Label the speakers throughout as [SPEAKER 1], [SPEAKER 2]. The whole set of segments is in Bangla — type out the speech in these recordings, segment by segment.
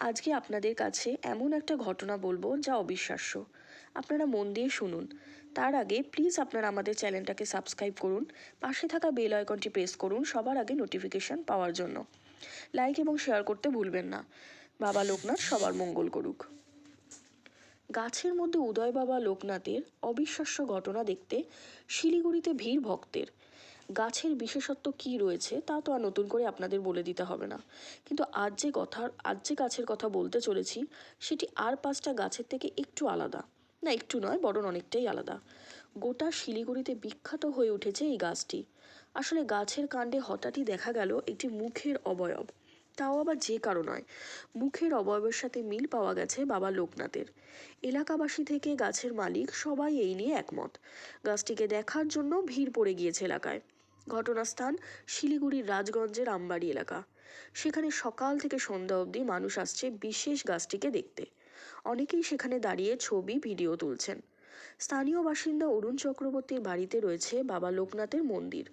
[SPEAKER 1] আজকে আপনাদের কাছে এমন একটা ঘটনা বলব যা অবিশ্বাস্য। আপনারা মন দিয়ে শুনুন। তার আগে প্লিজ আপনারা আমাদের চ্যানেলটাকে সাবস্ক্রাইব করুন। পাশে থাকা বেল আইকনটি প্রেস করুন সবার আগে নোটিফিকেশন পাওয়ার জন্য। লাইক এবং শেয়ার করতে ভুলবেন না। বাবা লোকনাথ সবার মঙ্গল করুক। গাছের মধ্যে উদয় বাবা লোকনাথের অবিশ্বাস্য ঘটনা দেখতে শিলিগুড়িতে ভিড় ভক্তের। গাছের বিশেষত্ব কী রয়েছে তা তো আর নতুন করে আপনাদের বলে দিতে হবে না। কিন্তু আজ যে কথার আজ যে গাছের কথা বলতে চলেছি, সেটি আর পাঁচটা গাছের থেকে একটু আলাদা। না, একটু নয়, বরং অনেকটাই আলাদা। গোটা শিলিগুড়িতে বিখ্যাত হয়ে উঠেছে এই গাছটি। আসলে গাছের কাণ্ডে হঠাৎই দেখা গেল একটি মুখের অবয়ব। তাও আবার যে কারও নয়, মুখের অবয়বের সাথে মিল পাওয়া গেছে বাবা লোকনাথের। এলাকাবাসী থেকে গাছের মালিক সবাই এই নিয়ে একমত। গাছটিকে দেখার জন্য ভিড় পড়ে গিয়েছে এলাকায়। ঘটনাস্থান শিলিগুড়ির রাজগঞ্জের আমবাড়ি এলাকা। সেখানে সকাল থেকে সন্ধ্যা অবধি মানুষ আসছে বিশেষ গাছটিকে দেখতে। অনেকেই সেখানে দাঁড়িয়ে ছবি, ভিডিও তুলছেন। স্থানীয় বাসিন্দা অরুণ চক্রবর্তীর বাড়িতে রয়েছে বাবা লোকনাথের মন্দির।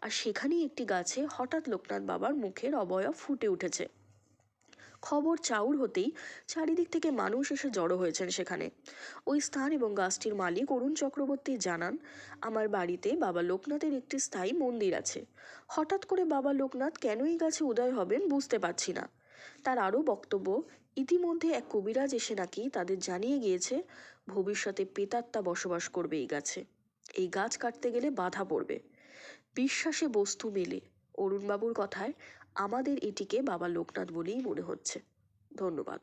[SPEAKER 1] আর সেখানেই একটি গাছে হঠাৎ লোকনাথ বাবার মুখের অবয়ব ফুটে উঠেছে। খবর চাউর হতেই চারিদিক থেকে মানুষ এসে জড়ো হয়েছেন সেখানে। ওই স্থান এবং গাছটির মালিক অরুণ চক্রবর্তী জানান, আমার বাড়িতে বাবা লোকনাথের একটি স্থায়ী মন্দির আছে। হঠাৎ করে বাবা লোকনাথ কেন এই গাছে উদয় হবেন বুঝতে পারছি না। তার আরও বক্তব্য, ইতিমধ্যে এক কবিরাজ এসে নাকি তাদের জানিয়ে গিয়েছে, ভবিষ্যতে পেতাত্তা বসবাস করবে এই গাছে। এই গাছ কাটতে গেলে বাধা পড়বে। বিশ্বাসে বস্তু মেলে। অরুণবাবুর কথায় আমাদের এটিকে বাবা লোকনাথ বলেই মনে হচ্ছে। ধন্যবাদ।